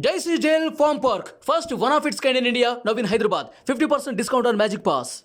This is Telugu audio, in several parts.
Jayashree Jail Farm Park, first one of its kind in India, now in Hyderabad. 50% discount on Magic Pass.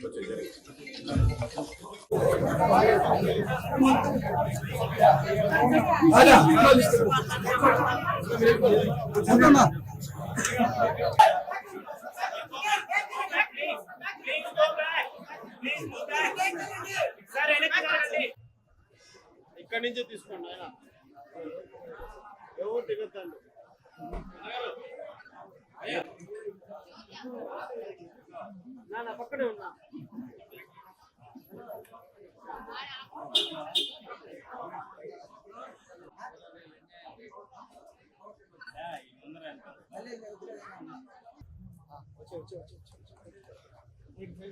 ఇక్కడి నుంచే తీసుకోండి ఆయన ఎవరు దిగద్దండి అయ్యా నా పక్కనే ఉన్నా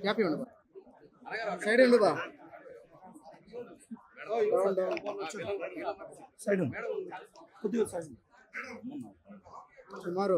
హ్యాపీ ఉండు సైడ్ ఉండు సైడ్ కొద్దిగా సైడ్ సుమారు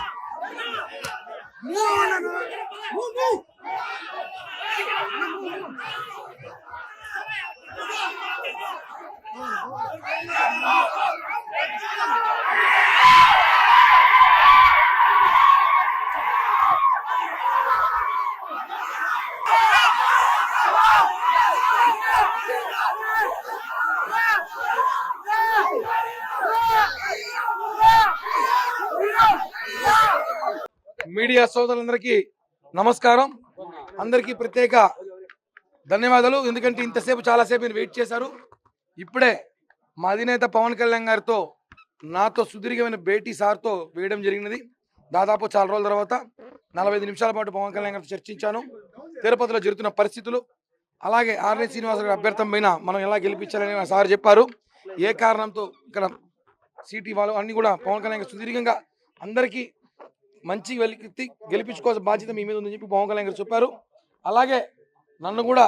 Move, move, move. Oh! Media సోదరులందరికీ నమస్కారం అందరికీ ప్రత్యేక ధన్యవాదాలు ఎందుకంటే ఇంతసేపు చాలాసేపు మీరు వెయిట్ చేశారు ఇప్పుడే మా అధినేత పవన్ కళ్యాణ్ గారితో నాతో సుదీర్ఘమైన భేటీ సార్తో వేయడం జరిగినది దాదాపు చాలా రోజుల తర్వాత నలభై నిమిషాల పాటు పవన్ కళ్యాణ్ గారితో చర్చించాను తిరుపతిలో జరుగుతున్న పరిస్థితులు అలాగే ఆర్ఎస్ శ్రీనివాస్ గారి అభ్యర్థం పైన మనం ఎలా గెలిపించాలని సార్ చెప్పారు ఏ కారణంతో ఇక్కడ సిటీ వాళ్ళు అన్నీ కూడా పవన్ కళ్యాణ్ సుదీర్ఘంగా అందరికీ మంచి వెలికి గెలిపించుకోవాల్సిన బాధ్యత మీ మీద ఉందని చెప్పి పవన్ కళ్యాణ్ గారు చెప్పారు అలాగే నన్ను కూడా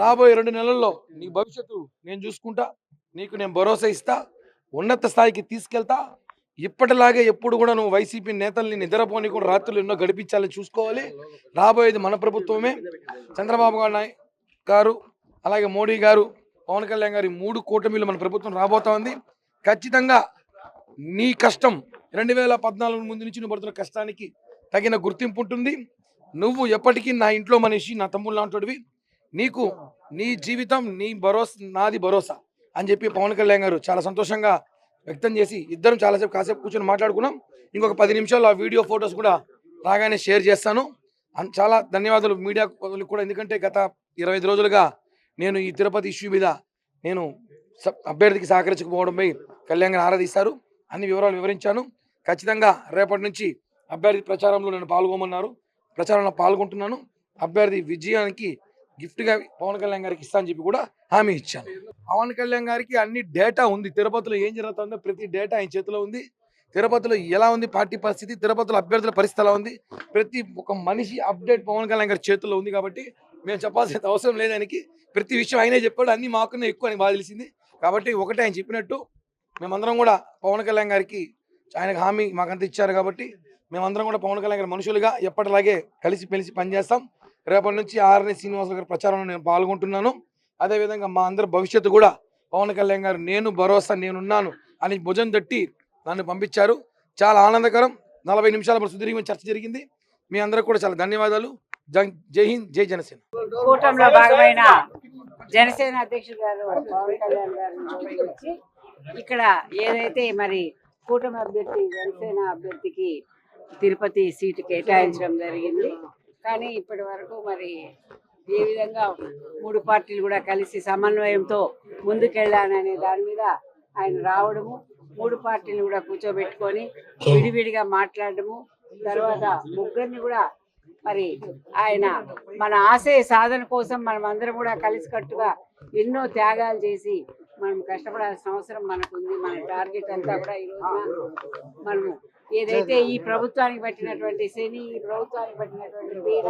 రాబోయే రెండు నెలల్లో నీ భవిష్యత్తు నేను చూసుకుంటా నీకు నేను భరోసా ఇస్తా ఉన్నత స్థాయికి తీసుకెళ్తా ఇప్పటిలాగే ఎప్పుడు కూడా నువ్వు వైసీపీ నేతల్ని నిద్రపోని కూడా రాత్రులు ఎన్నో గడిపించాలని చూసుకోవాలి రాబోయేది మన ప్రభుత్వమే చంద్రబాబు గారు అలాగే మోడీ గారు పవన్ కళ్యాణ్ గారి మూడు కూటమిలు మన ప్రభుత్వం రాబోతోంది ఖచ్చితంగా నీ కష్టం రెండు వేల పద్నాలుగు ముందు నుంచి నువ్వు పడుతున్న కష్టానికి తగిన గుర్తింపు ఉంటుంది నువ్వు ఎప్పటికీ నా ఇంట్లో మనిషి నా తమ్ముళ్ళు లాంటివి నీకు నీ జీవితం నీ భరోసా నాది భరోసా అని చెప్పి పవన్ కళ్యాణ్ గారు చాలా సంతోషంగా వ్యక్తం చేసి ఇద్దరం చాలాసేపు కాసేపు కూర్చొని మాట్లాడుకున్నాం ఇంకొక పది నిమిషాలు ఆ వీడియో ఫొటోస్ కూడా రాగానే షేర్ చేస్తాను చాలా ధన్యవాదాలు మీడియా కూడా ఎందుకంటే గత ఇరవై ఐదు రోజులుగా నేను ఈ తిరుపతి ఇష్యూ మీద నేను అభ్యర్థికి సహకరించకపోవడంపై కళ్యాణ్ ఆరాధిస్తారు అన్ని వివరాలు వివరించాను ఖచ్చితంగా రేపటి నుంచి అభ్యర్థి ప్రచారంలో నేను పాల్గొమన్నారు ప్రచారంలో పాల్గొంటున్నాను అభ్యర్థి విజయానికి గిఫ్ట్గా పవన్ కళ్యాణ్ గారికి ఇస్తా అని చెప్పి కూడా హామీ ఇచ్చాను పవన్ కళ్యాణ్ గారికి అన్ని డేటా ఉంది తిరుపతిలో ఏం జరుగుతుందో ప్రతి డేటా ఆయన చేతిలో ఉంది తిరుపతిలో ఎలా ఉంది పార్టీ పరిస్థితి తిరుపతిలో అభ్యర్థుల పరిస్థితి ఎలా ఉంది ప్రతి ఒక మనిషి అప్డేట్ పవన్ కళ్యాణ్ గారి చేతుల్లో ఉంది కాబట్టి మేము చెప్పాల్సిన అవసరం లేదానికి ప్రతి విషయం ఆయనే చెప్పాడు అన్ని మాకునే ఎక్కువ అని బాగా తెలిసింది కాబట్టి ఒకటే ఆయన చెప్పినట్టు మేమందరం కూడా పవన్ కళ్యాణ్ గారికి ఆయనకు హామీ మాకంత ఇచ్చారు కాబట్టి మేమందరం కూడా పవన్ కళ్యాణ్ గారి మనుషులుగా ఎప్పటిలాగే కలిసి పెలిసి పనిచేస్తాం రేపటి నుంచి ఆర్ఎన్ శ్రీనివాస్ గారి ప్రచారంలో నేను పాల్గొంటున్నాను అదేవిధంగా మా అందరి భవిష్యత్తు కూడా పవన్ కళ్యాణ్ గారు నేను భరోసా నేనున్నాను అని భుజం తట్టి నన్ను పంపించారు చాలా ఆనందకరం నలభై నిమిషాల పాటు చర్చ జరిగింది మీ అందరికి కూడా చాలా ధన్యవాదాలు జై హింద్ జై జనసేన భాగమైన జనసేన గారు ఇక్కడ ఏదైతే మరి కూటమి అభ్యర్థి జనసేన అభ్యర్థికి తిరుపతి సీటు కేటాయించడం జరిగింది కానీ ఇప్పటి వరకు మరి ఏ విధంగా మూడు పార్టీలు కూడా కలిసి సమన్వయంతో ముందుకెళ్ళాననే దాని మీద ఆయన రావడము మూడు పార్టీలు కూడా కూర్చోబెట్టుకొని విడివిడిగా మాట్లాడడము తర్వాత ముగ్గురిని కూడా మరి ఆయన మన ఆశయ సాధన కోసం మనం అందరం కూడా కలిసికట్టుగా ఎన్నో త్యాగాలు చేసి మనం కష్టపడాల్సిన అవసరం మనకు ఉంది మన టార్గెట్ అంతా కూడా ఈ రోజున మనము ఏదైతే ఈ ప్రభుత్వానికి పట్టినటువంటి శని ఈ ప్రభుత్వానికి పట్టినటువంటి పీడ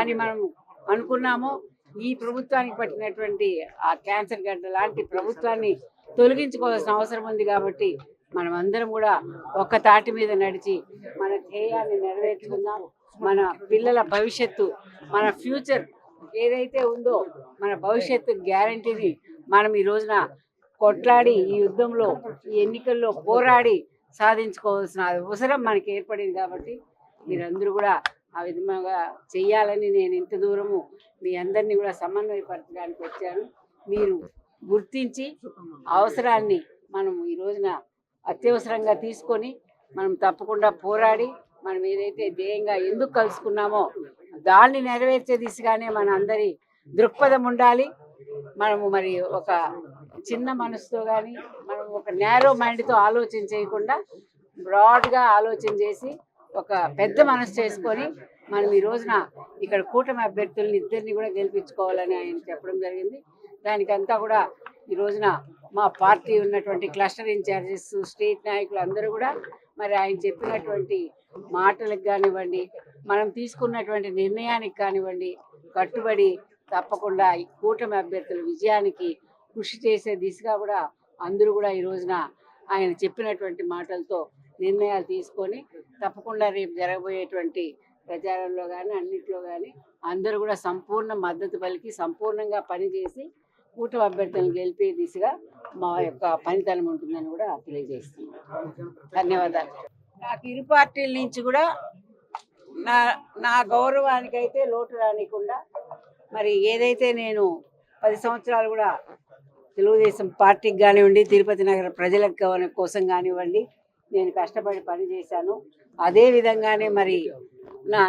అని మనము అనుకున్నామో ఈ ప్రభుత్వానికి పట్టినటువంటి ఆ క్యాన్సర్ గడ్డ లాంటి ప్రభుత్వాన్ని తొలగించుకోవాల్సిన అవసరం ఉంది కాబట్టి మనం అందరం కూడా ఒక్క తాటి మీద నడిచి మన ధ్యేయాన్ని నెరవేర్చుకుందాం మన పిల్లల భవిష్యత్తు మన ఫ్యూచర్ ఏదైతే ఉందో మన భవిష్యత్తు గ్యారంటీని మనం ఈ రోజున కొట్లాడి ఈ యుద్ధంలో ఈ ఎన్నికల్లో పోరాడి సాధించుకోవాల్సిన అవసరం మనకి ఏర్పడింది కాబట్టి మీరందరూ కూడా ఆ విధంగా చెయ్యాలని నేను ఇంత దూరము మీ అందరినీ కూడా సమన్వయపరచడానికి వచ్చాను మీరు గుర్తించి అవసరాన్ని మనం ఈ రోజున అత్యవసరంగా తీసుకొని మనం తప్పకుండా పోరాడి మనం ఏదైతే ధ్యేయంగా ఎందుకు కలుసుకున్నామో దాన్ని నెరవేర్చే దిశగానే మన అందరి దృక్పథం ఉండాలి మనము మరి ఒక చిన్న మనసుతో కానీ మనం ఒక నేరో మైండ్తో ఆలోచన చేయకుండా బ్రాడ్గా ఆలోచన చేసి ఒక పెద్ద మనసు చేసుకొని మనం ఈ రోజున ఇక్కడ కూటమి అభ్యర్థులను ఇద్దరిని కూడా గెలిపించుకోవాలని ఆయన చెప్పడం జరిగింది దానికంతా కూడా ఈ రోజున మా పార్టీ ఉన్నటువంటి క్లస్టర్ ఇన్ఛార్జెస్ స్టేట్ నాయకులు అందరూ కూడా మరి ఆయన చెప్పినటువంటి మాటలకు కానివ్వండి మనం తీసుకున్నటువంటి నిర్ణయానికి కానివ్వండి కట్టుబడి తప్పకుండా ఈ కూటమి అభ్యర్థుల విజయానికి కృషి చేసే దిశగా కూడా అందరూ కూడా ఈ రోజున ఆయన చెప్పినటువంటి మాటలతో నిర్ణయాలు తీసుకొని తప్పకుండా రేపు జరగబోయేటువంటి ప్రచారంలో కానీ అన్నింటిలో కానీ అందరూ కూడా సంపూర్ణ మద్దతు పలికి సంపూర్ణంగా పనిచేసి కూటమి అభ్యర్థులను గెలిపే దిశగా మా యొక్క పనితనం ఉంటుందని కూడా తెలియజేస్తున్నాను ధన్యవాదాలు నాకు ఇరు పార్టీల నుంచి కూడా నా నా గౌరవానికైతే లోటు రానికుండా మరి ఏదైతే నేను పది సంవత్సరాలు కూడా తెలుగుదేశం పార్టీకి కానివ్వండి తిరుపతి నగర ప్రజల కోసం కానివ్వండి నేను కష్టపడి పనిచేశాను అదే విధంగానే మరి నా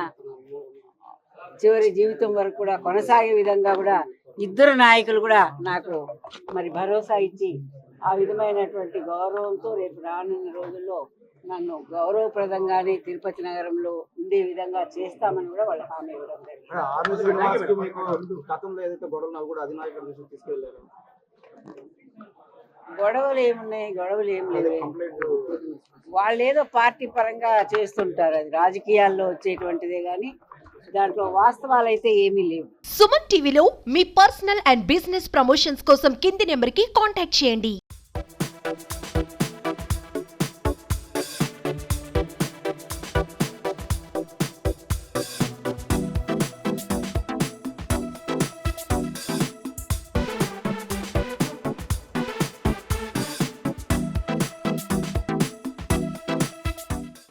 చివరి జీవితం వరకు కూడా కొనసాగే విధంగా కూడా ఇద్దరు నాయకులు కూడా నాకు మరి భరోసా ఇచ్చి ఆ విధమైనటువంటి గౌరవంతో రేపు రానున్న రోజుల్లో నన్ను గౌరవప్రదంగానే తిరుపతి నగరంలో ఉండే విధంగా చేస్తామని కూడా వాళ్ళ హామీ ఇవ్వడం గొడవలు ఏమున్నాయి గొడవలు ఏం లేవు వాళ్ళు ఏదో పార్టీ పరంగా చేస్తుంటారు అది రాజకీయాల్లో వచ్చేటువంటిదే కానీ దాంట్లో వాస్తవాలు అయితే ఏమీ లేవు సుమన్ టీవీలో మీ పర్సనల్ అండ్ బిజినెస్ ప్రమోషన్స్ కోసం కింది నెంబర్కి కాంటాక్ట్ చేయండి